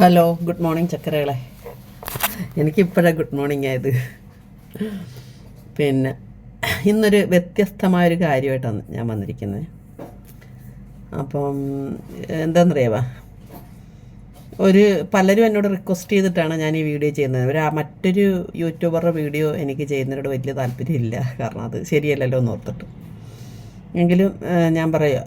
Hello good morning ചക്കരകളെ. എനിക്കിപ്പോഴാണ് good morning ആയത്. പിന്നെ ഇന്നൊരു വ്യത്യസ്തമായൊരു കാര്യമായിട്ടാണ് ഞാൻ വന്നിരിക്കുന്നത്. അപ്പം എന്താണെന്നറിയാവാ ഒരു പലരും എന്നോട് റിക്വസ്റ്റ് ചെയ്തിട്ടാണ് ഞാൻ ഈ വീഡിയോ ചെയ്യുന്നത്. ഒരു മറ്റൊരു യൂട്യൂബറുടെ വീഡിയോ എനിക്ക് ചെയ്യുന്നതിനോട് വലിയ താല്പര്യമില്ല. കാരണം അത് ശരിയല്ലല്ലോ എന്ന് ഓർത്തിട്ട്. എങ്കിലും ഞാൻ പറയാം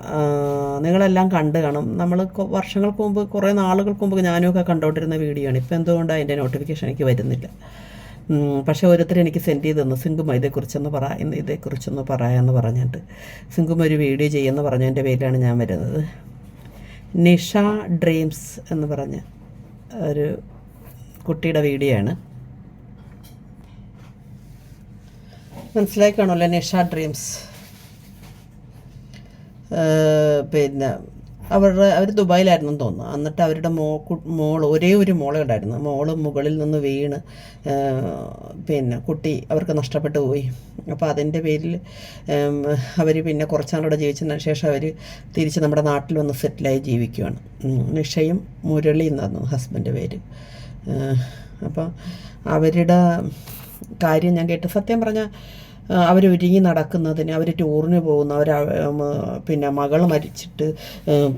നിങ്ങളെല്ലാം കണ്ട് കാണും. നമ്മൾ വർഷങ്ങൾക്ക് മുമ്പ് കുറേ നാളുകൾക്ക് മുമ്പ് ഞാനൊക്കെ കണ്ടുകൊണ്ടിരുന്ന വീഡിയോ ആണ് ഇപ്പോൾ എന്തുകൊണ്ടാണ് അതിന്റെ നോട്ടിഫിക്കേഷൻ എനിക്ക് വരുന്നില്ല? പക്ഷേ ഓരോരുത്തർ എനിക്ക് സെൻഡ് ചെയ്ത് തന്നു. സിങ്കുമ ഇതേക്കുറിച്ചൊന്ന് പറ ഇന്ന് ഇതേക്കുറിച്ചൊന്ന് പറയാമെന്ന് പറഞ്ഞിട്ട്. സിങ്കുമ ഒരു വീഡിയോ ചെയ്യുമെന്ന് പറഞ്ഞതിന്റെ പേരിലാണ് ഞാൻ വരുന്നത്. നിഷ ഡ്രീംസ് എന്ന് പറഞ്ഞ ഒരു കുട്ടിയുടെ വീഡിയോ ആണ്. മനസ്സിലായി കാണുമല്ലോ നിഷ ഡ്രീംസ്? പിന്നെ അവരുടെ അവർ ദുബായിലായിരുന്നു തോന്നുന്നു. എന്നിട്ട് അവരുടെ മോ മോൾ ഒരേ ഒരു മോളെ ഉണ്ടായിരുന്നു. മോൾ മുകളിൽ നിന്ന് വീണ് പിന്നെ കുട്ടി അവർക്ക് നഷ്ടപ്പെട്ടു പോയി. അപ്പോൾ അതിന്റെ പേരിൽ അവർ പിന്നെ കുറച്ചാളൂടെ ജീവിച്ചതിന് ശേഷം അവർ തിരിച്ച് നമ്മുടെ നാട്ടിൽ വന്ന് സെറ്റിലായി ജീവിക്കുകയാണ്. നിഷയും മുരളി എന്നായിരുന്നു ഹസ്ബൻഡ് പേര്. അപ്പോൾ അവരുടെ കാര്യം ഞാൻ കേട്ട്. സത്യം പറഞ്ഞാൽ അവർ ഒരുങ്ങി നടക്കുന്നതിന് അവർ ടൂറിന് പോകുന്ന അവർ പിന്നെ മകൾ മരിച്ചിട്ട്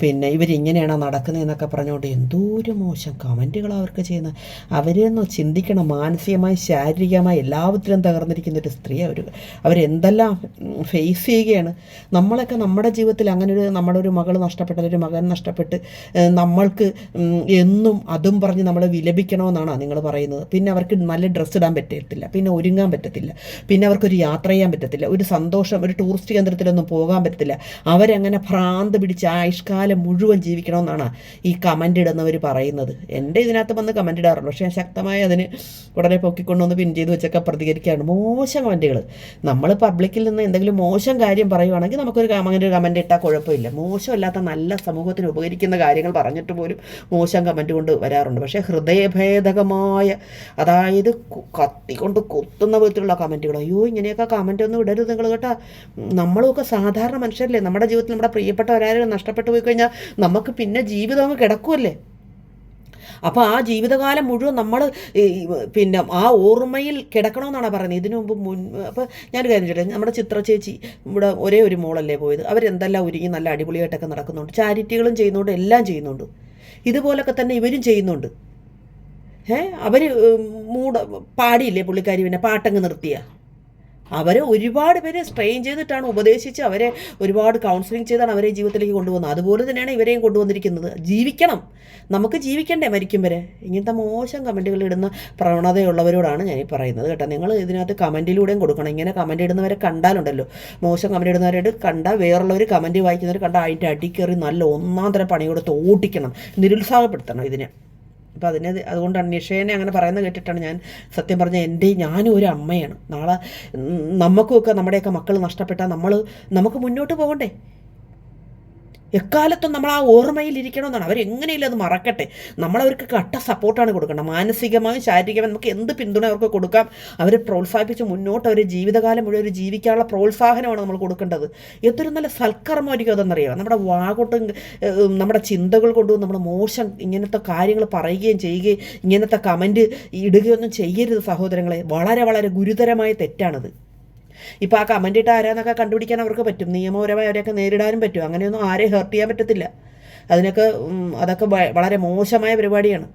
പിന്നെ ഇവരിങ്ങനെയാണ് നടക്കുന്നതെന്നൊക്കെ പറഞ്ഞുകൊണ്ട് എന്തോരം മോശം കമന്റുകളാണ് അവർക്ക് ചെയ്യുന്നത്. അവരെന്ന് ചിന്തിക്കണം. മാനസികമായി ശാരീരികമായി എല്ലാത്തിലും തകർന്നിരിക്കുന്ന ഒരു സ്ത്രീ അവർ അവരെന്തെല്ലാം ഫേസ് ചെയ്യുകയാണ്. നമ്മളൊക്കെ നമ്മുടെ ജീവിതത്തിൽ അങ്ങനെ ഒരു നമ്മുടെ ഒരു മകൾ നഷ്ടപ്പെട്ട ഒരു മകൻ നഷ്ടപ്പെട്ട് നമ്മൾക്ക് എന്നും അതും പറഞ്ഞ് നമ്മൾ വിലപിക്കണമെന്നാണ് നിങ്ങൾ പറയുന്നത്. പിന്നെ അവർക്ക് നല്ല ഡ്രസ്സ് ഇടാൻ പറ്റത്തില്ല. പിന്നെ ഒരുങ്ങാൻ പറ്റത്തില്ല. പിന്നെ അവർക്കൊരു യാത്ര ചെയ്യാൻ പറ്റത്തില്ല. ഒരു സന്തോഷം ഒരു ടൂറിസ്റ്റ് കേന്ദ്രത്തിലൊന്നും പോകാൻ പറ്റത്തില്ല. അവരങ്ങനെ ഭ്രാന്ത് പിടിച്ച് ആയുഷ്കാലം മുഴുവൻ ജീവിക്കണമെന്നാണ് ഈ കമന്റ് ഇടുന്നവർ പറയുന്നത്. എന്റെ ഇതിനകത്ത് വന്ന് കമന്റ് ഇടാറുണ്ട്. പക്ഷേ ഞാൻ ശക്തമായി അതിന് ഉടനെ പൊക്കിക്കൊണ്ടുവന്ന് പിൻ ചെയ്ത് വെച്ചൊക്കെ പ്രതികരിക്കുകയാണ് മോശം കമന്റുകൾ നമ്മൾ പബ്ലിക്കിൽ നിന്ന് എന്തെങ്കിലും മോശം കാര്യം പറയുവാണെങ്കിൽ നമുക്കൊരു ക- അങ്ങനെ ഒരു കമന്റ് ഇട്ടാൽ കുഴപ്പമില്ല. മോശമല്ലാത്ത നല്ല സമൂഹത്തിന് ഉപകരിക്കുന്ന കാര്യങ്ങൾ പറഞ്ഞിട്ട് പോലും മോശം കമന്റ് കൊണ്ട് വരാറുണ്ട്. പക്ഷേ ഹൃദയഭേദകമായ അതായത് കത്തിക്കൊണ്ട് കത്തി കൊണ്ട് കൊത്തുന്ന വിധത്തിലുള്ള കമന്റുകൾ അയ്യോ ഇങ്ങനെയൊക്കെ കമന്റ് ഒന്നും ഇടരുത് നിങ്ങൾ കേട്ടോ. നമ്മളൊക്കെ സാധാരണ മനുഷ്യരല്ലേ. നമ്മുടെ ജീവിതത്തിൽ നമ്മുടെ പ്രിയപ്പെട്ട ഒരാരും നഷ്ടപ്പെട്ടു പോയി കഴിഞ്ഞാൽ നമുക്ക് പിന്നെ ജീവിതം അങ്ങ് കിടക്കുമല്ലേ അപ്പോൾ ആ ജീവിതകാലം മുഴുവൻ നമ്മൾ പിന്നെ ആ ഓർമ്മയിൽ കിടക്കണമെന്നാണ് പറയുന്നത്. ഇതിനു മുമ്പ് മുൻ അപ്പോൾ ഞാൻ കാര്യം ചോട്ടെ നമ്മുടെ ചിത്ര ചേച്ചി ഇവിടെ ഒരേ ഒരു മോളല്ലേ പോയത്. അവരെന്തെല്ലാം ഒരുങ്ങി നല്ല അടിപൊളിയായിട്ടൊക്കെ നടക്കുന്നുണ്ട്. ചാരിറ്റികളും ചെയ്യുന്നുണ്ട്. എല്ലാം ചെയ്യുന്നുണ്ട്. ഇതുപോലൊക്കെ തന്നെ ഇവരും ചെയ്യുന്നുണ്ട്. ഏ? അവർ മൂട പാടിയില്ലേ പുള്ളിക്കാരി പിന്നെ പാട്ടങ്ങ് നിർത്തിയ? അവരെ ഒരുപാട് പേരെ സ്ട്രെയിൻ ചെയ്തിട്ടാണ് ഉപദേശിച്ച് അവരെ ഒരുപാട് കൗൺസിലിംഗ് ചെയ്താണ് അവരെ ജീവിതത്തിലേക്ക് കൊണ്ടുവന്നത്. അതുപോലെ തന്നെയാണ് ഇവരെയും കൊണ്ടുവന്നിരിക്കുന്നത്. ജീവിക്കണം. നമുക്ക് ജീവിക്കണ്ടേ മരിക്കും വരെ? ഇങ്ങനത്തെ മോശം കമന്റുകൾ ഇടുന്ന പ്രവണതയുള്ളവരോടാണ് ഞാൻ ഈ പറയുന്നത് കേട്ടോ. നിങ്ങൾ ഇതിനകത്ത് കമന്റിലൂടെയും കൊടുക്കണം. ഇങ്ങനെ കമന്റ് ഇടുന്നവരെ കണ്ടാലുണ്ടല്ലോ. മോശം കമന്റ് ഇടുന്നവരോട് കണ്ടാൽ വേറുള്ളവർ കമന്റ് വായിക്കുന്നവർ കണ്ടാൽ അതിന്റെ അടിക്കേറി നല്ല ഒന്നാം തരം പണി കൊടുത്ത് നിരുത്സാഹപ്പെടുത്തണം ഇതിനെ. അപ്പോൾ അതിനെ അതുകൊണ്ടാണ് നിഷേനെ അങ്ങനെ പറയുന്നത് കേട്ടിട്ടാണ് ഞാൻ സത്യം പറഞ്ഞ എന്റെ ഞാനും ഒരു അമ്മയാണ്. നാളെ നമുക്കുമൊക്കെ നമ്മുടെയൊക്കെ മക്കൾ നഷ്ടപ്പെട്ടാൽ നമ്മൾ നമുക്ക് മുന്നോട്ട് പോകണ്ടേ? എക്കാലത്തും നമ്മൾ ആ ഓർമ്മയിൽ ഇരിക്കണമെന്നാണ്. അവരെങ്ങനെയില്ല അത് മറക്കട്ടെ? നമ്മളവർക്ക് കട്ട സപ്പോർട്ടാണ് കൊടുക്കേണ്ടത്. മാനസികമായും ശാരീരികമായും നമുക്ക് എന്ത് പിന്തുണ അവർക്ക് കൊടുക്കാം? അവരെ പ്രോത്സാഹിപ്പിച്ച് മുന്നോട്ട് അവരെ ജീവിതകാലം മുഴുവൻ ജീവിക്കാനുള്ള പ്രോത്സാഹനമാണ് നമ്മൾ കൊടുക്കേണ്ടത്. എന്തൊരു നല്ല സൽക്കർമ്മമായിരിക്കും അതെന്നറിയാം നമ്മുടെ വാകൊട്ടും നമ്മുടെ ചിന്തകൾ കൊണ്ടും നമ്മൾ മോശം ഇങ്ങനത്തെ കാര്യങ്ങൾ പറയുകയും ചെയ്യുകയും ഇങ്ങനത്തെ കമന്റ് ഇടുകയൊന്നും ചെയ്യരുത് സഹോദരങ്ങളെ. വളരെ വളരെ ഗുരുതരമായ തെറ്റാണത്. ഇപ്പോൾ ആ കമന്റ് ഇട്ട് ആരാന്നൊക്കെ കണ്ടുപിടിക്കാൻ അവർക്ക് പറ്റും. നിയമപരമായി അവരെയൊക്കെ നേരിടാനും പറ്റും. അങ്ങനെയൊന്നും ആരെയും ഹേർട്ട് ചെയ്യാൻ പറ്റത്തില്ല. അതിനൊക്കെ അതൊക്കെ വളരെ മോശമായ പരിപാടിയാണ്.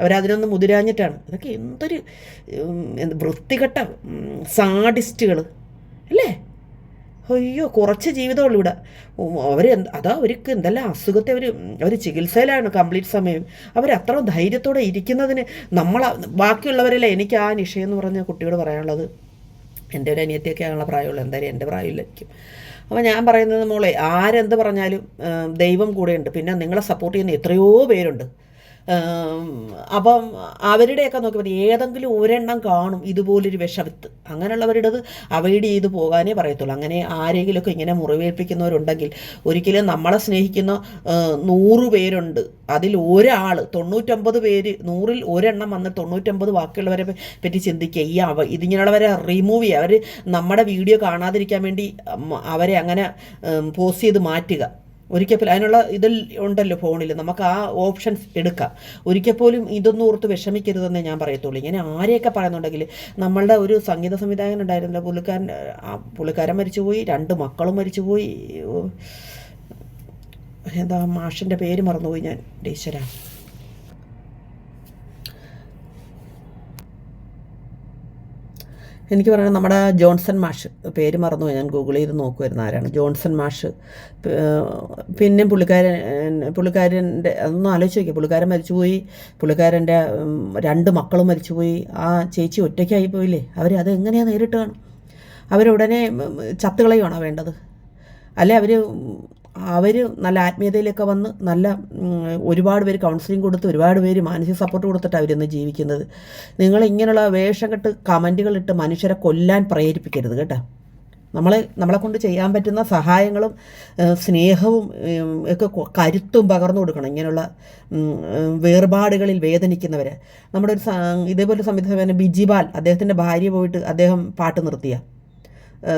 അവരതിനൊന്നും മുതിരാഞ്ഞിട്ടാണ്. അതൊക്കെ എന്തൊരു വൃത്തികെട്ട സാഡിസ്റ്റുകൾ അല്ലേ? അയ്യോ കുറച്ച് ജീവിതമുള്ളൂ ഇവിടെ. അവർ അതാ അവർക്ക് എന്തെല്ലാം അസുഖത്തെ അവർ അവർ ചികിത്സയിലാണ് കംപ്ലീറ്റ് സമയം. അവർ അത്ര ധൈര്യത്തോടെ ഇരിക്കുന്നതിന് നമ്മൾ ബാക്കിയുള്ളവരല്ലേ എനിക്ക് ആ നിഷയെന്ന് പറഞ്ഞ കുട്ടിയോട് പറയാനുള്ളത്. എന്റെ ഒരു അനിയത്തിയൊക്കെ ആണുള്ള പ്രായമുള്ളൂ. എന്തായാലും എന്റെ പ്രായമില്ലായിരിക്കും. അപ്പോൾ ഞാൻ പറയുന്നത് മോളെ ആരെന്ത് പറഞ്ഞാലും ദൈവം കൂടെയുണ്ട്. പിന്നെ നിങ്ങളെ സപ്പോർട്ട് ചെയ്യുന്ന എത്രയോ പേരുണ്ട്. അപ്പം അവരുടെയൊക്കെ നോക്കിയപ്പോൾ ഏതെങ്കിലും ഒരെണ്ണം കാണും ഇതുപോലൊരു വിഷവിത്ത്. അങ്ങനെയുള്ളവരുടേത് അവൈഡ് ചെയ്ത് പോകാനേ പറയത്തുള്ളൂ. അങ്ങനെ ആരെങ്കിലുമൊക്കെ ഇങ്ങനെ മുറിവേൽപ്പിക്കുന്നവരുണ്ടെങ്കിൽ ഒരിക്കലും നമ്മളെ സ്നേഹിക്കുന്ന നൂറ് പേരുണ്ട്. അതിൽ ഒരാൾ തൊണ്ണൂറ്റൊമ്പത് പേര് നൂറിൽ ഒരെണ്ണം വന്ന് തൊണ്ണൂറ്റൊമ്പത് ബാക്കിയുള്ളവരെ പറ്റി ചിന്തിക്കുക. ഈ അവ ഇതിങ്ങനെയുള്ളവരെ റിമൂവ് ചെയ്യുക. അവർ നമ്മുടെ വീഡിയോ കാണാതിരിക്കാൻ വേണ്ടി അവരെ അങ്ങനെ പോസ്റ്റ് ചെയ്ത് മാറ്റുക. ഒരിക്കൽ അതിനുള്ള ഇതിൽ ഉണ്ടല്ലോ ഫോണിൽ. നമുക്ക് ആ ഓപ്ഷൻസ് എടുക്കാം. ഒരിക്കൽ പോലും ഇതൊന്നും ഓർത്ത് വിഷമിക്കരുതെന്നേ ഞാൻ പറയത്തുള്ളൂ. ഇങ്ങനെ ആരെയൊക്കെ പറയുന്നുണ്ടെങ്കിൽ നമ്മളുടെ ഒരു സംഗീത സംവിധായകൻ ഉണ്ടായിരുന്നില്ല പുള്ളിക്കാരൻ പുള്ളിക്കാരൻ മരിച്ചുപോയി രണ്ട് മക്കളും മരിച്ചുപോയി. എന്താ മാഷിന്റെ പേര് മറന്നുപോയി ഞാൻ. ടീച്ചര എനിക്ക് പറയുന്നത് നമ്മുടെ ജോൺസൺ മാഷ് പേര് മറന്നുപോയി ഞാൻ ഗൂഗിൾ ചെയ്ത് നോക്കുമായിരുന്നു ആരാണ്. ജോൺസൺ മാഷ് പിന്നെ പുള്ളിക്കാരൻ പുള്ളിക്കാരന്റെ അതൊന്നും ആലോചിച്ച് നോക്കി പുള്ളിക്കാരൻ മരിച്ചുപോയി പുള്ളിക്കാരന്റെ രണ്ട് മക്കളും മരിച്ചുപോയി ആ ചേച്ചി ഒറ്റയ്ക്കായി പോയില്ലേ? അവർ അത് എങ്ങനെയാണ് നേരിട്ട് കാണും? അവരുടനെ ചത്തുകളയുവാണോ വേണ്ടത്? അല്ലെ അവർ അവർ നല്ല ആത്മീയതയിലൊക്കെ വന്ന് നല്ല ഒരുപാട് പേര് കൗൺസിലിംഗ് കൊടുത്ത് ഒരുപാട് പേര് മാനസിക സപ്പോർട്ട് കൊടുത്തിട്ട് അവരിന്ന് ജീവിക്കുന്നത്. നിങ്ങൾ ഇങ്ങനെയുള്ള വേഷം കെട്ട് കമന്റുകളിട്ട് മനുഷ്യരെ കൊല്ലാൻ പ്രേരിപ്പിക്കരുത് കേട്ടോ. നമ്മളെ നമ്മളെ കൊണ്ട് ചെയ്യാൻ പറ്റുന്ന സഹായങ്ങളും സ്നേഹവും ഒക്കെ കരുത്തും പകർന്നു കൊടുക്കണം ഇങ്ങനെയുള്ള വേർപാടുകളിൽ വേദനിക്കുന്നവരെ. നമ്മുടെ ഒരു ഇതേപോലെ സംവിധാനം ബിജിബാൽ അദ്ദേഹത്തിന്റെ ഭാര്യ പോയിട്ട് അദ്ദേഹം പാട്ട് നിർത്തിയ.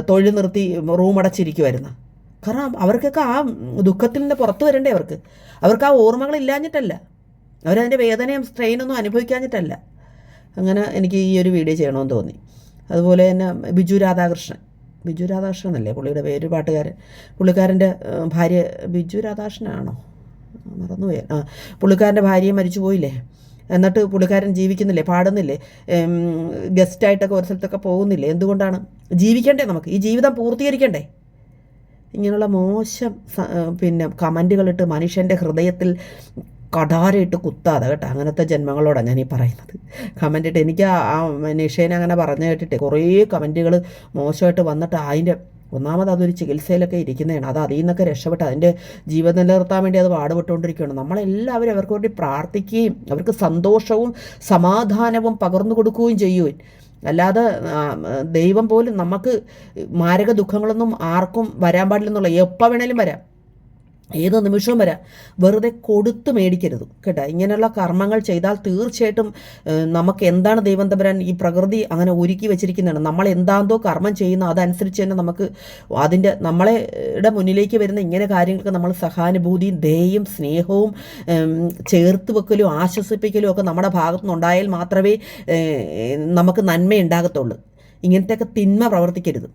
തൊഴിൽ നിർത്തി റൂം അടച്ചിരിക്കുമായിരുന്നു കാരണം അവർക്കൊക്കെ ആ ദുഃഖത്തിൽ നിന്ന് പുറത്തു വരണ്ടേ അവർക്ക്. അവർക്ക് ആ ഓർമ്മകൾ ഇല്ലാഞ്ഞിട്ടല്ല. അവരതിന്റെ വേദനയും സ്ട്രെയിനൊന്നും അനുഭവിക്കാഞ്ഞിട്ടല്ല. അങ്ങനെ എനിക്ക് ഈ ഒരു വീഡിയോ ചെയ്യണമെന്ന് തോന്നി. അതുപോലെ തന്നെ ബിജു രാധാകൃഷ്ണൻ. ബിജു രാധാകൃഷ്ണൻ എന്നല്ലേ പുള്ളിയുടെ പേര് പാട്ടുകാരൻ. പുള്ളിക്കാരന്റെ ഭാര്യ ബിജു രാധാകൃഷ്ണനാണോ? മറന്നുപോയി. ആ പുള്ളിക്കാരന്റെ ഭാര്യ മരിച്ചു പോയില്ലേ എന്നിട്ട് പുള്ളിക്കാരൻ ജീവിക്കുന്നില്ലേ? പാടുന്നില്ലേ? ഗസ്റ്റായിട്ടൊക്കെ ഒരു സ്ഥലത്തൊക്കെ പോകുന്നില്ലേ? എന്തുകൊണ്ടാണ്? ജീവിക്കണ്ടേ നമുക്ക്? ഈ ജീവിതം പൂർത്തീകരിക്കണ്ടേ? ഇങ്ങനെയുള്ള മോശം പിന്നെ കമന്റുകളിട്ട് മനുഷ്യന്റെ ഹൃദയത്തിൽ കടാരയിട്ട് കുത്താതെ കേട്ടോ. അങ്ങനത്തെ ജന്മങ്ങളോടാണ് ഞാൻ ഈ പറയുന്നത്. കമന്റ് ഇട്ട് എനിക്ക് ആ മനുഷ്യനെ അങ്ങനെ പറഞ്ഞു കേട്ടിട്ട് കുറേ കമന്റുകൾ മോശമായിട്ട് വന്നിട്ട് അതിന്റെ ഒന്നാമത് അതൊരു ചികിത്സയിലൊക്കെ ഇരിക്കുന്നതാണ്. അത് അതിൽ നിന്നൊക്കെ രക്ഷപ്പെട്ട് അതിന്റെ ജീവൻ നിലനിർത്താൻ വേണ്ടി അത് പാടുപെട്ടുകൊണ്ടിരിക്കുകയാണ്. നമ്മളെല്ലാവരും അവർക്ക് വേണ്ടി പ്രാർത്ഥിക്കുകയും അവർക്ക് സന്തോഷവും സമാധാനവും പകർന്നു കൊടുക്കുകയും ചെയ്യുവാൻ. അല്ലാതെ ദൈവം പോലും നമുക്ക് മാരക ദുഃഖങ്ങളൊന്നും ആർക്കും വരാൻ പാടില്ലെന്നുള്ള. എപ്പോൾ വേണേലും വരാം. ഏത് നിമിഷവും വരെ. വെറുതെ കൊടുത്ത് മേടിക്കരുത്. കേട്ടോ? ഇങ്ങനെയുള്ള കർമ്മങ്ങൾ ചെയ്താൽ തീർച്ചയായിട്ടും നമുക്ക് എന്താണ് ദൈവം തമ്പരാൻ ഈ പ്രകൃതി അങ്ങനെ ഒരുക്കി വെച്ചിരിക്കുന്നതാണ്. നമ്മൾ എന്താന്തോ കർമ്മം ചെയ്യുന്ന അതനുസരിച്ച് തന്നെ നമുക്ക് അതിന്റെ നമ്മളെ ടെ മുന്നിലേക്ക് വരുന്ന ഇങ്ങനെ കാര്യങ്ങൾക്ക് നമ്മൾ സഹാനുഭൂതിയും ദയയും സ്നേഹവും ചേർത്ത് വെക്കലും ആശ്വസിപ്പിക്കലും ഒക്കെ നമ്മുടെ ഭാഗത്തു നിന്നുണ്ടായാൽ മാത്രമേ നമുക്ക് നന്മ ഉണ്ടാകത്തുള്ളൂ ഇങ്ങനത്തെയൊക്കെ തിന്മ പ്രവർത്തിക്കരുത്.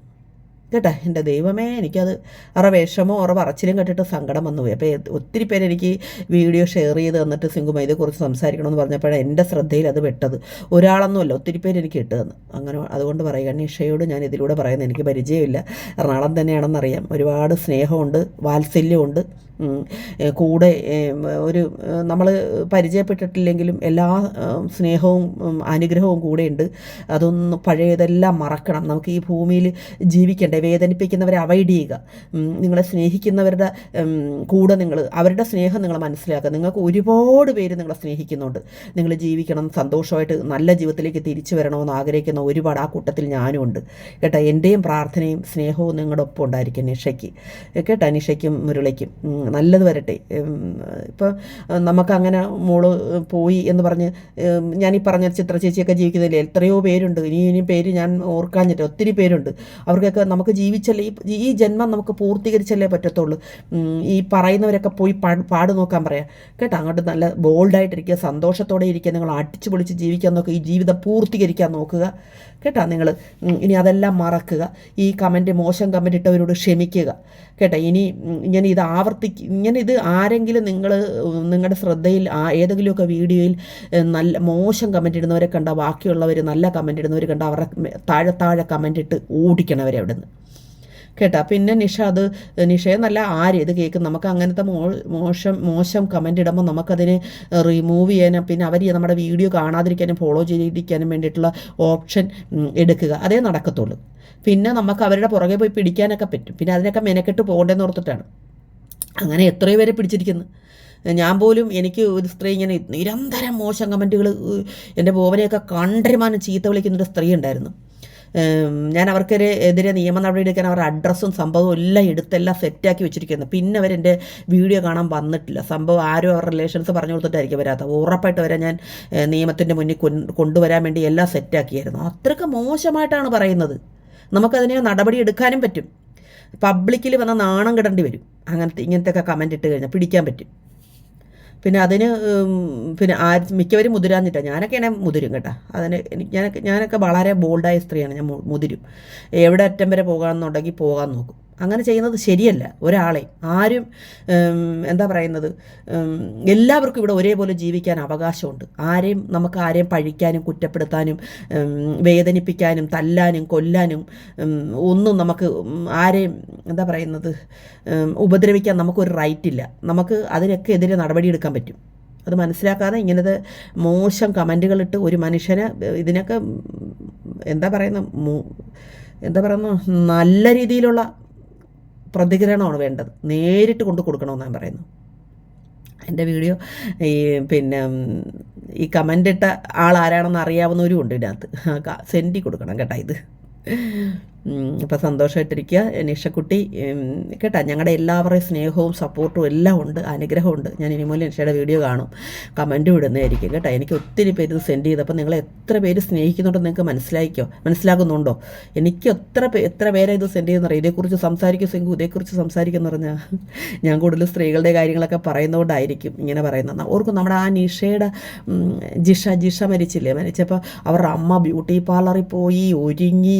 കേട്ടോ? എന്റെ ദൈവമേ എനിക്കത് അവരുടെ വിഷമോ അവരുടെ പറച്ചിലും കേട്ടിട്ട് സങ്കടം വന്നു പോയി. അപ്പോൾ ഒത്തിരി പേര് എനിക്ക് വീഡിയോ ഷെയർ ചെയ്ത് തന്നിട്ട് സിംഗുമ ഇതേക്കുറിച്ച് സംസാരിക്കണമെന്ന് പറഞ്ഞപ്പോഴാണ് എന്റെ ശ്രദ്ധയിൽ അത് പെട്ടത്. ഒരാളൊന്നുമല്ല ഒത്തിരി പേര് എനിക്ക് ഇട്ട് തന്നു അങ്ങനെ അതുകൊണ്ട് പറയുക നിഷയോട് ഞാൻ ഇതിലൂടെ പറയുന്നത് എനിക്ക് പരിചയമില്ല. എറണാകുളം തന്നെയാണെന്നറിയാം. ഒരുപാട് സ്നേഹമുണ്ട് വാത്സല്യമുണ്ട്. കൂടെ ഒരു നമ്മൾ പരിചയപ്പെട്ടിട്ടില്ലെങ്കിലും എല്ലാ സ്നേഹവും അനുഗ്രഹവും കൂടെയുണ്ട് അതൊന്ന് പഴയതെല്ലാം മറക്കണം. നമുക്ക് ഈ ഭൂമിയിൽ ജീവിക്കണ്ടേ? വേദനിപ്പിക്കുന്നവരെ അവൈഡ് ചെയ്യുക. നിങ്ങളെ സ്നേഹിക്കുന്നവരുടെ കൂടെ നിങ്ങൾ അവരുടെ സ്നേഹം നിങ്ങൾ മനസ്സിലാക്കുക. നിങ്ങൾക്ക് ഒരുപാട് പേര് നിങ്ങളെ സ്നേഹിക്കുന്നുണ്ട്. നിങ്ങൾ ജീവിക്കണം സന്തോഷമായിട്ട് നല്ല ജീവിതത്തിലേക്ക് തിരിച്ചു വരണമെന്ന് ആഗ്രഹിക്കുന്ന ഒരുപാട് ആ കൂട്ടത്തിൽ ഞാനും ഉണ്ട്. കേട്ടോ എന്റെയും പ്രാർത്ഥനയും സ്നേഹവും നിങ്ങളുടെ ഒപ്പം ഉണ്ടായിരിക്കും നിഷയ്ക്ക്. കേട്ടോ നിഷയ്ക്കും മുരളിക്കും. നല്ലത് വരട്ടെ. ഇപ്പോൾ നമുക്കങ്ങനെ മോൾ പോയി എന്ന് പറഞ്ഞ് ഞാൻ ഈ പറഞ്ഞ ചിത്ര ചേച്ചിയൊക്കെ ജീവിക്കുന്നില്ലേ എത്രയോ പേരുണ്ട്. ഇനി ഇനി പേര് ഞാൻ ഓർക്കാഞ്ഞിട്ട് ഒത്തിരി പേരുണ്ട്. അവർക്കൊക്കെ നമുക്ക് ജീവിച്ചല്ലേ ഈ ഈ ജന്മം നമുക്ക് പൂർത്തീകരിച്ചല്ലേ പറ്റത്തുള്ളൂ. ഈ പറയുന്നവരൊക്കെ പോയി പാട് നോക്കാൻ പറയാം. കേട്ടോ അങ്ങോട്ട് നല്ല ബോൾഡായിട്ടിരിക്കുക സന്തോഷത്തോടെ ഇരിക്കുക നിങ്ങൾ അടിച്ചു പൊളിച്ച് ജീവിക്കാൻ നോക്കുക ഈ ജീവിതം പൂർത്തീകരിക്കാൻ നോക്കുക. കേട്ടോ നിങ്ങൾ ഇനി അതെല്ലാം മറക്കുക. ഈ കമന്റ് മോശം കമന്റ് ഇട്ടവരോട് ക്ഷമിക്കുക. കേട്ടോ ഇനി ഇങ്ങനെ ഇത് ആവർത്തിക്ക് ഇങ്ങനെ ഇത് ആരെങ്കിലും നിങ്ങൾ നിങ്ങളുടെ ശ്രദ്ധയിൽ ആ ഏതെങ്കിലുമൊക്കെ വീഡിയോയിൽ നല്ല മോശം കമന്റ് ഇടുന്നവരെ കണ്ട ബാക്കിയുള്ളവർ നല്ല കമന്റ് ഇടുന്നവർ കണ്ട അവരുടെ താഴെ താഴെ കമന്റ് ഇട്ട് ഓടിക്കണവരെ അവിടെ നിന്ന് കേട്ടാ? പിന്നെ നിഷ അത് നിഷയെന്നല്ല ആര് ഇത് കേൾക്കും നമുക്ക് അങ്ങനത്തെ മോ മോശം മോശം കമന്റ് ഇടുമ്പോൾ നമുക്കതിനെ റിമൂവ് ചെയ്യാനും പിന്നെ അവർ നമ്മുടെ വീഡിയോ കാണാതിരിക്കാനും ഫോളോ ചെയ്തിരിക്കാനും വേണ്ടിയിട്ടുള്ള ഓപ്ഷൻ എടുക്കുക. അതേ നടക്കത്തുള്ളൂ. പിന്നെ നമുക്ക് അവരുടെ പുറകെ പോയി പിടിക്കാനൊക്കെ പറ്റും. പിന്നെ അതിനൊക്കെ മെനക്കെട്ട് പോകേണ്ടതെന്ന് ഓർത്തിട്ടാണ്. അങ്ങനെ എത്രയോ പേരെ പിടിച്ചിരിക്കുന്നു. ഞാൻ പോലും എനിക്ക് ഒരു സ്ത്രീ ഇങ്ങനെ നിരന്തരം മോശം കമന്റുകൾ എന്റെ ബോവനെയൊക്കെ കണ്ടരുമാനം ചീത്ത വിളിക്കുന്നൊരു സ്ത്രീ ഉണ്ടായിരുന്നു. ഞാൻ അവർക്കെതിരെ എതിരെ നിയമ നടപടി എടുക്കാൻ അവരുടെ അഡ്രസ്സും സംഭവവും എല്ലാം എടുത്തെല്ലാം സെറ്റാക്കി വെച്ചിരിക്കുന്നു. പിന്നെ അവരെന്റെ വീഡിയോ കാണാൻ വന്നിട്ടില്ല. സംഭവം ആരും അവരുടെ റിലേഷൻസ് പറഞ്ഞു കൊടുത്തിട്ടായിരിക്കും വരാത്ത ഉറപ്പായിട്ട് വരെ ഞാൻ നിയമത്തിന്റെ മുന്നിൽ കൊണ്ടുവരാൻ വേണ്ടി എല്ലാം സെറ്റാക്കിയായിരുന്നു. അത്രയ്ക്ക് മോശമായിട്ടാണ് പറയുന്നത്. നമുക്കതിനെ നടപടി എടുക്കാനും പറ്റും. പബ്ലിക്കിൽ വന്ന നാണം കിടേണ്ടി വരും. അങ്ങനത്തെ ഇങ്ങനത്തെ ഒക്കെ കമന്റ് ഇട്ട് കഴിഞ്ഞാൽ പിടിക്കാൻ പറ്റും. പിന്നെ അതിന് പിന്നെ ആ മിക്കവരും മുതിരാഞ്ഞിട്ടാണ് ഞാനൊക്കെയാണ് മുതിരും കേട്ടോ. അതിന് ഞാനൊക്കെ ഞാനൊക്കെ വളരെ ബോൾഡായ സ്ത്രീയാണ്. ഞാൻ മുതിരും. എവിടെ അറ്റം വരെ പോകാമെന്നുണ്ടെങ്കിൽ പോകാൻ നോക്കും. അങ്ങനെ ചെയ്യുന്നത് ശരിയല്ല. ഒരാളെ ആരും എന്താ പറയുന്നത് എല്ലാവർക്കും ഇവിടെ ഒരേപോലെ ജീവിക്കാൻ അവകാശമുണ്ട്. ആരെയും നമുക്ക് ആരെയും പഴിക്കാനും കുറ്റപ്പെടുത്താനും വേദനിപ്പിക്കാനും തല്ലാനും കൊല്ലാനും ഒന്നും നമുക്ക് ആരെയും എന്താ പറയുന്നത് ഉപദ്രവിക്കാൻ നമുക്കൊരു റൈറ്റ് ഇല്ല നമുക്ക് അതിനൊക്കെ എതിരെ നടപടിയെടുക്കാൻ പറ്റും. അത് മനസ്സിലാക്കാതെ ഇങ്ങനത്തെ മോശം കമന്റുകളിട്ട് ഒരു മനുഷ്യനെ ഇതിനൊക്കെ എന്താ പറയുന്ന എന്താ പറയുന്നു നല്ല രീതിയിലുള്ള പ്രതികരണമാണ് വേണ്ടത്. നേരിട്ട് കൊണ്ട് കൊടുക്കണമെന്നാണ് പറയുന്നത് എന്റെ വീഡിയോ ഈ പിന്നെ ഈ കമന്റ് ഇട്ട ആൾ ആരാണെന്ന് അറിയാവുന്നവരും ഉണ്ട് ഇതിനകത്ത്. സെൻഡി കൊടുക്കണം കേട്ടോ ഇത്. ഇപ്പം സന്തോഷമായിട്ടിരിക്കുക നിഷക്കുട്ടി കേട്ടാ ഞങ്ങളുടെ എല്ലാവരുടെയും സ്നേഹവും സപ്പോർട്ടും എല്ലാം ഉണ്ട് അനുഗ്രഹമുണ്ട് ഞാൻ ഇനി മൂലം നിഷയുടെ വീഡിയോ കാണും. കമന്റും ഇടുന്നതായിരിക്കും കേട്ടോ. എനിക്ക് ഒത്തിരി പേര് ഇത് സെൻഡ് ചെയ്തപ്പോൾ നിങ്ങൾ എത്ര പേര് സ്നേഹിക്കുന്നുണ്ടെന്ന് നിങ്ങൾക്ക് മനസ്സിലാക്കിയോ മനസ്സിലാകുന്നുണ്ടോ? എനിക്ക് എത്ര എത്ര പേരെ ഇത് സെൻഡ് ചെയ്യുന്നറിയാം ഇതേക്കുറിച്ച് സംസാരിക്കും സിംഗു ഇതേക്കുറിച്ച് സംസാരിക്കുന്ന പറഞ്ഞാൽ ഞാൻ കൂടുതൽ സ്ത്രീകളുടെ കാര്യങ്ങളൊക്കെ പറയുന്നതുകൊണ്ടായിരിക്കും ഇങ്ങനെ പറയുന്നത്. ഓർക്കും നമ്മുടെ ആ നിഷയുടെ ജിഷ ജിഷ മരിച്ചില്ലേ? മരിച്ചപ്പോൾ അവരുടെ അമ്മ ബ്യൂട്ടി പാർലറിൽ പോയി ഒരുങ്ങി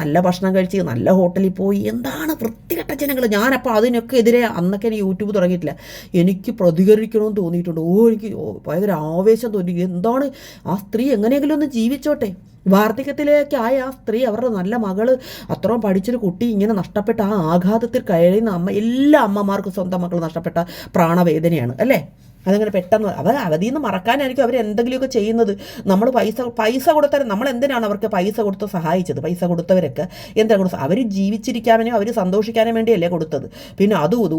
നല്ല ഭക്ഷണം കഴിച്ച് നല്ല ഹോട്ടലിൽ പോയി. എന്താണ് വൃത്തികെട്ട ജനങ്ങൾ ഞാനപ്പോൾ അതിനൊക്കെ എതിരെ അന്നൊക്കെ എനിക്ക് യൂട്യൂബ് തുടങ്ങിയിട്ടില്ല. എനിക്ക് പ്രതികരിക്കണമെന്ന് തോന്നിയിട്ടുണ്ട്. ഓ എനിക്ക് ഭയങ്കര ആവേശം തോന്നി. എന്താണ് ആ സ്ത്രീ എങ്ങനെയെങ്കിലും ഒന്ന് ജീവിച്ചോട്ടെ? വാർദ്ധക്യത്തിലേക്ക് ആയ ആ സ്ത്രീ അവരുടെ നല്ല മകൾ അത്രയും പഠിച്ചൊരു കുട്ടി ഇങ്ങനെ നഷ്ടപ്പെട്ട ആ ആഘാതത്തിൽ കഴിയുന്ന അമ്മ എല്ലാ അമ്മമാർക്കും സ്വന്തം മക്കൾ നഷ്ടപ്പെട്ട പ്രാണവേദനയാണ്. അല്ലേ? അതങ്ങനെ പെട്ടെന്ന് അവർ അവധിയിൽ നിന്ന് മറക്കാനായിരിക്കും അവർ എന്തെങ്കിലുമൊക്കെ ചെയ്യുന്നത്. നമ്മൾ പൈസ പൈസ കൊടുത്തവർ നമ്മൾ എന്തിനാണ് അവർക്ക് പൈസ കൊടുത്ത് സഹായിച്ചത്? പൈസ കൊടുത്തവരൊക്കെ എന്താ കൊടുത്തത് അവർ ജീവിച്ചിരിക്കാനും അവർ സന്തോഷിക്കാനും വേണ്ടിയല്ലേ കൊടുത്തത്. പിന്നെ അതും ഇത്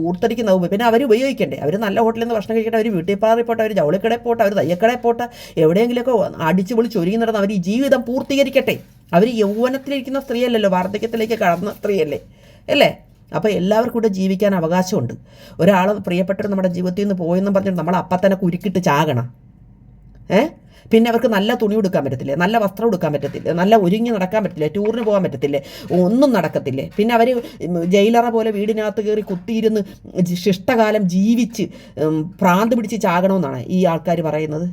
പിന്നെ അവർ ഉപയോഗിക്കണ്ടേ? അവർ നല്ല ഹോട്ടലിൽ നിന്ന് ഭക്ഷണം കഴിക്കട്ടെ അവർ വീട്ടിൽ പാറി പോട്ടെ അവർ ജൗളിക്കടയിൽ പോട്ടെ അവർ തയ്യക്കടയിൽ പോട്ടെ എവിടെയെങ്കിലുമൊക്കെ അടിച്ചു പൊളി ഒരുങ്ങി നടന്ന് അവർ ഈ ജീവിതം പൂർത്തീകരിക്കട്ടെ. അവർ യൗവനത്തിലിരിക്കുന്ന സ്ത്രീയല്ലല്ലോ വാർദ്ധക്യത്തിലേക്ക് കടന്ന സ്ത്രീയല്ലേ? അല്ലേ? അപ്പോൾ എല്ലാവർക്കും കൂടെ ജീവിക്കാൻ അവകാശമുണ്ട്. ഒരാൾ പ്രിയപ്പെട്ടവർ നമ്മുടെ ജീവിതത്തിൽ നിന്ന് പോയെന്നും പറഞ്ഞിട്ട് നമ്മൾ അപ്പം തന്നെ കുരുക്കിട്ട് ചാകണം. ഏ? പിന്നെ അവർക്ക് നല്ല തുണി കൊടുക്കാൻ പറ്റത്തില്ലേ? നല്ല വസ്ത്രം കൊടുക്കാൻ പറ്റത്തില്ലേ? നല്ല ഒരുങ്ങി നടക്കാൻ പറ്റത്തില്ലേ? ടൂറിന് പോകാൻ പറ്റത്തില്ലേ? ഒന്നും നടക്കത്തില്ലേ? പിന്നെ അവർ ജയിലറ പോലെ വീടിനകത്ത് കയറി കുത്തിയിരുന്ന് ശിഷ്ടകാലം ജീവിച്ച് പ്രാന്ത് പിടിച്ച് ചാകണമെന്നാണ് ഈ ആൾക്കാർ പറയുന്നത്.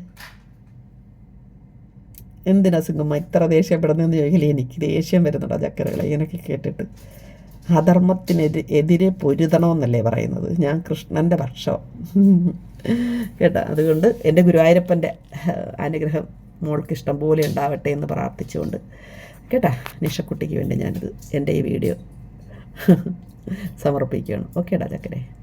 എന്തിനാ സിംഗമ്മ ഇത്ര ദേഷ്യപ്പെടുന്നതെന്ന് ചോദിക്കില്ല എനിക്ക് ദേഷ്യം വരുന്നുണ്ടോ ചക്കരകളെ. ഇങ്ങനെയൊക്കെ കേട്ടിട്ട്. അധർമ്മത്തിനെതിരെ എതിരെ പൊരുതണമെന്നല്ലേ പറയുന്നത്. ഞാൻ കൃഷ്ണന്റെ പക്ഷം. കേട്ടോ? അതുകൊണ്ട് എന്റെ ഗുരുവായൂരപ്പന്റെ അനുഗ്രഹം മോൾക്ക് ഇഷ്ടം പോലെ ഉണ്ടാവട്ടെ എന്ന് പ്രാർത്ഥിച്ചുകൊണ്ട്. കേട്ടാ? നിഷക്കുട്ടിക്ക് വേണ്ടി ഞാനിത് എന്റെ ഈ വീഡിയോ സമർപ്പിക്കുകയാണ്. ഓക്കേടാ ചക്കരെ.